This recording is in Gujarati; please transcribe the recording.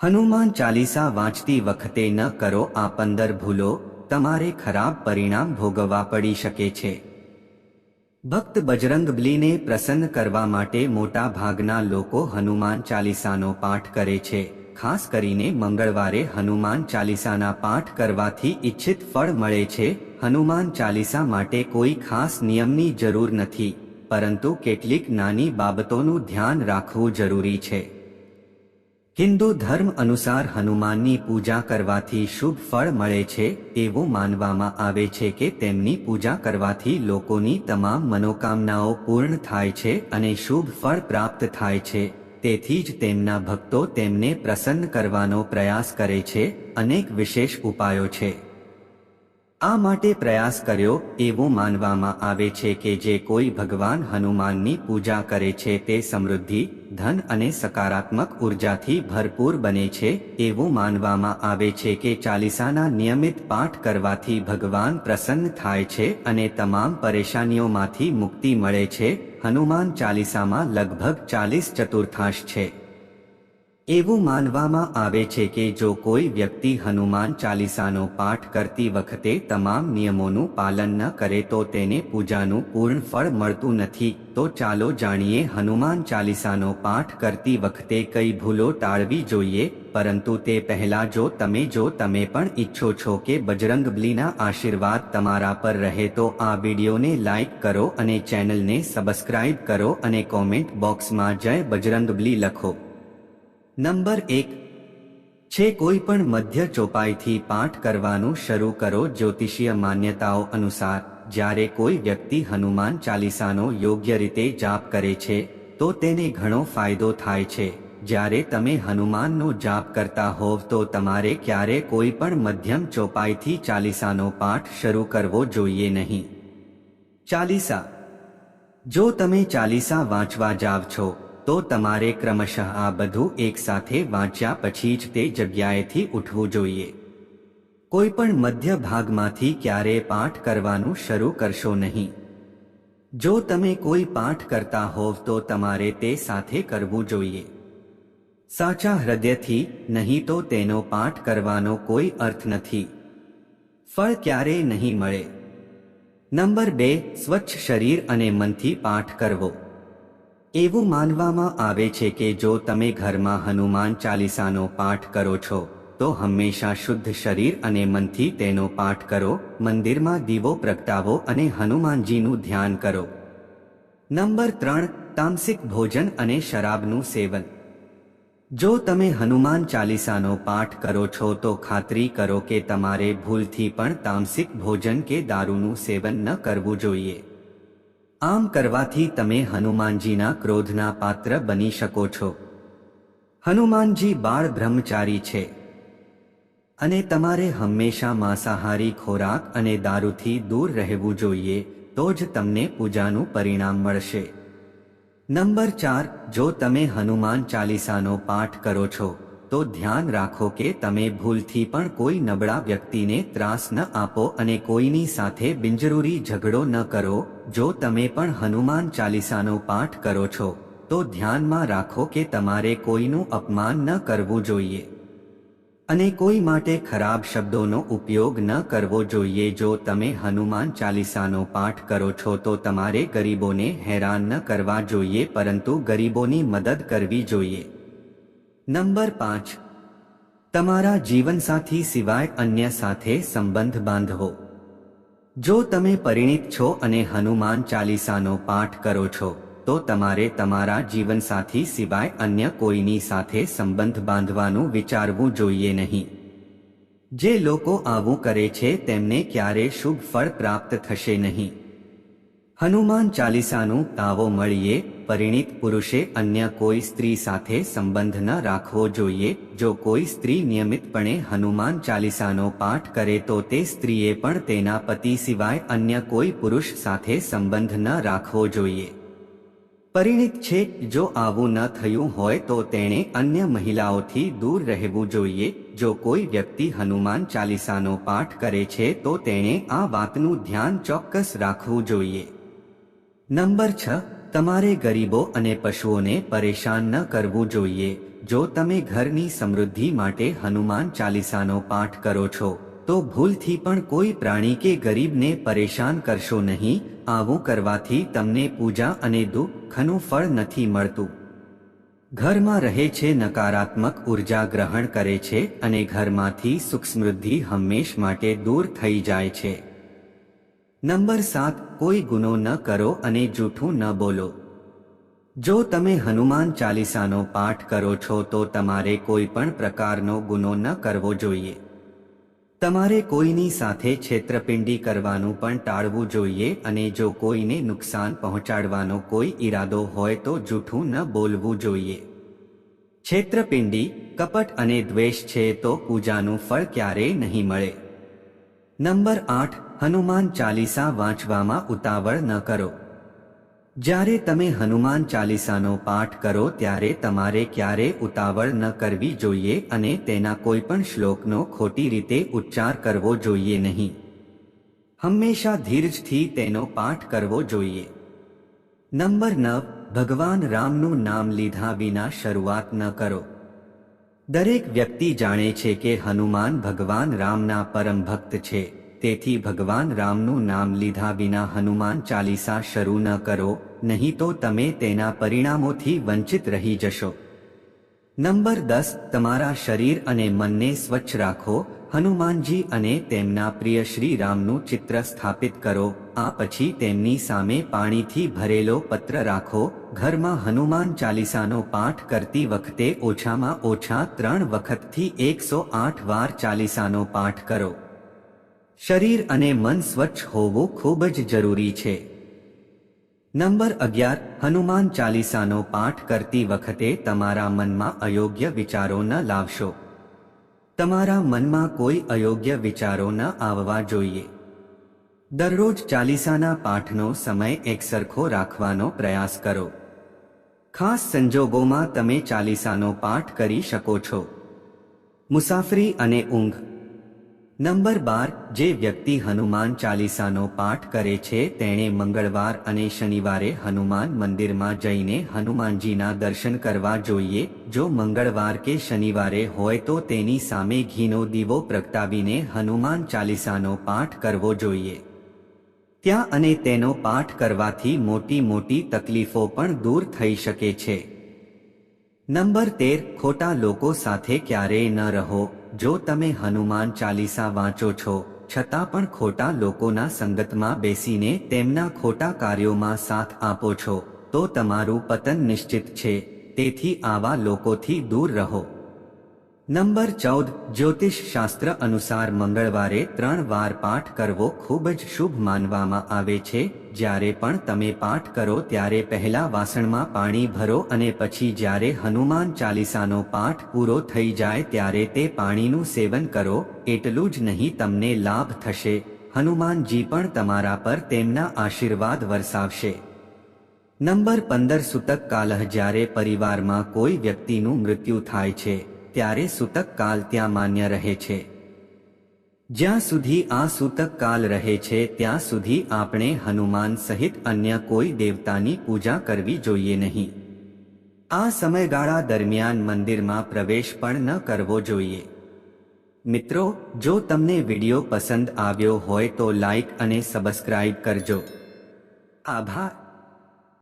હનુમાન ચાલીસા વાંચતી વખતે ન કરો આ પંદર ભૂલો, તમારે ખરાબ પરિણામ ભોગવવા પડી શકે છે. ભક્ત બજરંગબલીને પ્રસન્ન કરવા માટે મોટા ભાગના લોકો હનુમાન ચાલીસાનો પાઠ કરે છે, ખાસ કરીને મંગળવારે હનુમાન ચાલીસાના પાઠ કરવાથી ઈચ્છિત ફળ મળે છે, હનુમાન ચાલીસા માટે કોઈ ખાસ નિયમની જરૂર નથી, પરંતુ કેટલીક નાની બાબતોનું ધ્યાન રાખવું જરૂરી છે. હિન્દુ ધર્મ અનુસાર હનુમાનની પૂજા કરવાથી શુભ ફળ મળે છે એવું માનવામાં આવે છે કે તેમની પૂજા કરવાથી લોકોની તમામ મનોકામનાઓ પૂર્ણ થાય છે અને શુભ ફળ પ્રાપ્ત થાય છે. તેથી જ તેમના ભક્તો તેમને પ્રસન્ન કરવાનો પ્રયાસ કરે છે. અનેક વિશેષ ઉપાયો છે. આ માટે પ્રયાસ કર્યો એવું માનવામાં આવે છે કે જે કોઈ ભગવાન હનુમાનની પૂજા કરે છે તે સમૃદ્ધિ, ધન અને સકારાત્મક ઉર્જાથી ભરપૂર બને છે એવું માનવામાં આવે છે કે ચાલીસાના નિયમિત પાઠ કરવાથી ભગવાન પ્રસન્ન થાય છે અને તમામ પરેશાનીઓમાંથી મુક્તિ મળે છે. હનુમાન ચાલીસામાં લગભગ ચાલીસ ચતુર્થાંશ છે. એવું માનવામાં આવે છે કે જો કોઈ વ્યક્તિ હનુમાન ચાલીસાનો પાઠ કરતી વખતે તમામ નિયમોનું પાલન ન કરે તો તેને પૂજાનું પૂર્ણ ફળ મળતું નથી, તો ચાલો જાણીએ હનુમાન ચાલીસાનો પાઠ કરતી વખતે કઈ ભૂલો ટાળવી જોઈએ, પરંતુ તે પહેલા જો તમે જો તમે પણ ઈચ્છો છો કે બજરંગબલીના આશીર્વાદ તમારા પર રહે તો આ વિડીયોને લાઈક કરો અને ચેનલને સબસ્ક્રાઇબ કરો અને કોમેન્ટ બોક્સમાં જય બજરંગબલી લખો. નંબર એક. છે કોઈ પણ મધ્ય ચોપાઈથી પાઠ કરવાનું શરૂ કરો જ્યોતિષીય માન્યતાઓ અનુસાર, જ્યારે કોઈ વ્યક્તિ હનુમાન ચાલીસાનો યોગ્ય રીતે જાપ કરે છે, તો તેને ઘણો ફાયદો થાય છે. જ્યારે તમે હનુમાનનો જાપ કરતા હોવ તો તમારે ક્યારે કોઈ પણ મધ્યમ ચોપાઈથી ચાલીસાનો પાઠ શરૂ કરવો જોઈએ નહીં. ચાલીસા. જો તમે ચાલીસા વાંચવા જાવ છો તો તમારે ક્રમશઃ આ બધું એકસાથે વાંચ્યા પછી જ તે જગ્યાએથી ઉઠવું જોઈએ કોઈ પણ મધ્ય ભાગમાંથી ક્યારે પાઠ કરવાનું શરૂ કરશો નહીં જો તમે કોઈ પાઠ કરતા હોવ તો તમારે તે સાથે કરવું જોઈએ સાચા હૃદયથી નહીં તો તેનો પાઠ કરવાનો કોઈ અર્થ નથી ફળ ક્યારેય નહીં મળે નંબર બે સ્વચ્છ શરીર અને મનથી પાઠ કરવો એવું માનવામાં આવે છે કે જો તમે ઘરમાં હનુમાન ચાલીસાનો પાઠ કરો છો, તો હંમેશા શુદ્ધ શરીર અને મનથી તેનો પાઠ કરો, મંદિરમાં દીવો પ્રગટાવો અને હનુમાનજીનું ધ્યાન કરો. નંબર ત્રણ, તામસિક ભોજન અને શરાબનું સેવન. જો તમે હનુમાન ચાલીસાનો પાઠ કરો છો, તો ખાતરી કરો કે તમારે ભૂલથી પણ તામસિક ભોજન કે દારૂનું સેવન ન કરવું જોઈએ. આમ કરવાથી તમે હનુમાનજીના ક્રોધના પાત્ર બની શકો છો. હનુમાનજી બાળ બ્રહ્મચારી છે. અને તમારે હંમેશા માંસાહારી ખોરાક અને દારૂથી દૂર રહેવું જોઈએ, તો જ તમને પૂજાનું પરિણામ મળશે. નંબર ચાર, જો તમે હનુમાન ચાલીસાનો પાઠ કરો છો તો ધ્યાન રાખો કે તમે ભૂલથી પણ કોઈ નબળા વ્યક્તિને ત્રાસ ન આપો અને કોઈની સાથે બિનજરૂરી ઝઘડો ન કરો, જો તમે પણ હનુમાન ચાલીસાનો પાઠ કરો છો, તો ધ્યાનમાં રાખો કે તમારે કોઈનું અપમાન ન કરવું જોઈએ. અને કોઈ માટે ખરાબ શબ્દોનો ઉપયોગ ન કરવો જોઈએ, જો તમે હનુમાન ચાલીસાનો પાઠ કરો છો, તો તમારે ગરીબોને હેરાન ન કરવા જોઈએ, પરંતુ ગરીબોની મદદ કરવી જોઈએ. નંબર પાંચ. તમારા જીવનસાથી સિવાય અન્ય સાથે સંબંધ બાંધવો. જો તમે પરિણિત છો અને હનુમાન ચાલીસાનો પાઠ કરો છો, તો તમારે તમારા જીવનસાથી સિવાય અન્ય કોઈની સાથે સંબંધ બાંધવાનું વિચારવું જોઈએ નહીં. જે લોકો આવું કરે છે, તેમને ક્યારે શુભ ફળ પ્રાપ્ત થશે નહીં. હનુમાન ચાલીસાનું તાવો મળીએ પરિણિત પુરુષે અન્ય કોઈ સ્ત્રી સાથે સંબંધ ન રાખવો જોઈએ. જો કોઈ સ્ત્રી નિયમિતપણે હનુમાન ચાલીસાનો પાઠ કરે તો તે સ્ત્રીએ પણ તેના પતિ સિવાય અન્ય કોઈ પુરુષ સાથે સંબંધ ન રાખવો જોઈએ. પરિણિત છે, જો આવું ન થયું હોય તો તેણે અન્ય મહિલાઓથી દૂર રહેવું જોઈએ. જો કોઈ વ્યક્તિ હનુમાન ચાલીસાનો પાઠ કરે છે તો તેણે આ વાતનું ધ્યાન ચોક્કસ રાખવું જોઈએ. નંબર છ તમારે ગરીબો અને પશુઓને પરેશાન ન કરવું જોઈએ. જો તમે ઘરની સમૃદ્ધિ માટે હનુમાન ચાલીસાનો પાઠ કરો છો, તો ભૂલથી પણ કોઈ પ્રાણી કે ગરીબને પરેશાન કરશો નહીં. આવું કરવાથી તમને પૂજા અને દુઃખનું ફળ નથી મળતું. ઘરમાં રહે છે નકારાત્મક ઊર્જા ગ્રહણ કરે છે અને ઘરમાંથી સુખ સમૃદ્ધિ હંમેશ માટે દૂર થઈ જાય છે. નંબર સાત, કોઈ ગુનો ન કરો અને જૂઠું ન બોલો. જો તમે હનુમાન ચાલીસાનો પાઠ કરો છો, તો તમારે કોઈ પણ પ્રકારનો ગુનો ન કરવો જોઈએ. તમારે કોઈની સાથે છેતરપિંડી કરવાનું પણ ટાળવું જોઈએ અને જો કોઈને નુકસાન પહોંચાડવાનો કોઈ ઈરાદો હોય, તો જૂઠું ન બોલવું જોઈએ. છેતરપિંડી, કપટ અને દ્વેષ છે, તો પૂજાનું ફળ ક્યારેય નહીં મળે. નંબર આઠ હનુમાન ચાલીસા વાંચવામાં ઉતાવળ ન કરો. જ્યારે તમે હનુમાન ચાલીસાનો પાઠ કરો ત્યારે તમારે ક્યારે ઉતાવળ ન કરવી જોઈએ અને તેના કોઈ પણ શ્લોકનો ખોટી રીતે ઉચ્ચાર કરવો જોઈએ નહીં. હંમેશા ધીરજથી તેનો પાઠ કરવો જોઈએ. નંબર નવ, ભગવાન રામનું નામ લીધા વિના શરૂઆત ન કરો. દરેક વ્યક્તિ જાણે છે કે હનુમાન ભગવાન રામના પરમ ભક્ત છે. તેથી ભગવાન રામનું નામ લીધા વિના હનુમાન ચાલીસા શરૂ ન કરો, નહીં તો તમે તેના પરિણામોથી વંચિત રહી જશો. નંબર દસ, તમારા શરીર અને મનને સ્વચ્છ રાખો, હનુમાનજી અને તેમના પ્રિય શ્રી રામનું ચિત્ર સ્થાપિત કરો, આ પછી તેમની સામે પાણીથી ભરેલો પત્ર રાખો, ઘરમાં હનુમાન ચાલીસાનો પાઠ કરતી વખતે ઓછામાં ઓછા ત્રણ વખતથી એકસો આઠ વાર ચાલીસાનો પાઠ કરો. શરીર અને મન સ્વચ્છ હોવું ખૂબ જ જરૂરી છે. નંબર અગિયાર, હનુમાન ચાલીસાનો પાઠ કરતી વખતે તમારા મનમાં અયોગ્ય વિચારો ન લાવશો. તમારા મનમાં કોઈ અયોગ્ય વિચારો ન આવવા જોઈએ. દરરોજ ચાલીસાના પાઠનો સમય એકસરખો રાખવાનો પ્રયાસ કરો. ખાસ સંજોગોમાં તમે ચાલીસાનો પાઠ કરી શકો છો. મુસાફરી અને ઊંઘ નંબર બાર, જે વ્યક્તિ હનુમાન ચાલીસાનો પાઠ કરે છે, તેણે મંગળવાર અને શનિવારે હનુમાન મંદિરમાં જઈને હનુમાનજીના દર્શન કરવા જોઈએ. જો મંગળવાર કે શનિવારે હોય તો તેની સામે ઘીનો દીવો પ્રગટાવીને હનુમાન ચાલીસાનો પાઠ કરવો જોઈએ. ત્યાં અને તેનો પાઠ કરવાથી મોટી મોટી તકલીફો પણ દૂર થઈ શકે છે. નંબર તેર, ખોટા લોકો સાથે ક્યારેય ન રહો. જો તમે હનુમાન ચાલીસા વાંચો છો, છતાં પણ ખોટા લોકોના સંગતમાં બેસીને તેમના ખોટા કાર્યોમાં સાથ આપો છો, તો તમારું પતન નિશ્ચિત છે. તેથી આવા લોકોથી દૂર રહો. નંબર ચૌદ, જ્યોતિષ શાસ્ત્ર અનુસાર મંગળવારે ત્રણ વાર પાઠ કરવો ખૂબ જ શુભ માનવામાં આવે છે. જ્યારે પણ તમે પાઠ કરો ત્યારે પહેલા વાસણમાં પાણી ભરો અને પછી જ્યારે હનુમાન ચાલીસાનો પાઠ પૂરો થઈ જાય ત્યારે તે પાણીનું સેવન કરો. એટલું જ નહીં, તમને લાભ થશે. હનુમાનજી પણ તમારા પર તેમના આશીર્વાદ વરસાવશે. નંબર પંદર, સૂતક કાલહ જ્યારે પરિવારમાં કોઈ વ્યક્તિનું મૃત્યુ થાય છે. ત્યારે સૂતક કાલ ત્યાં માન્ય રહે છે. જ્યાં સુધી આ સૂતક કાલ રહે છે, ત્યાં સુધી આપણે હનુમાન સહિત અન્ય કોઈ દેવતાની પૂજા કરવી જોઈએ નહીં. આ સમયગાળા દરમિયાન મંદિરમાં પ્રવેશ પણ ન કરવો જોઈએ. મિત્રો, જો તમને વિડિયો પસંદ આવ્યો હોય તો લાઈક અને સબસ્ક્રાઇબ કરજો. આભાર.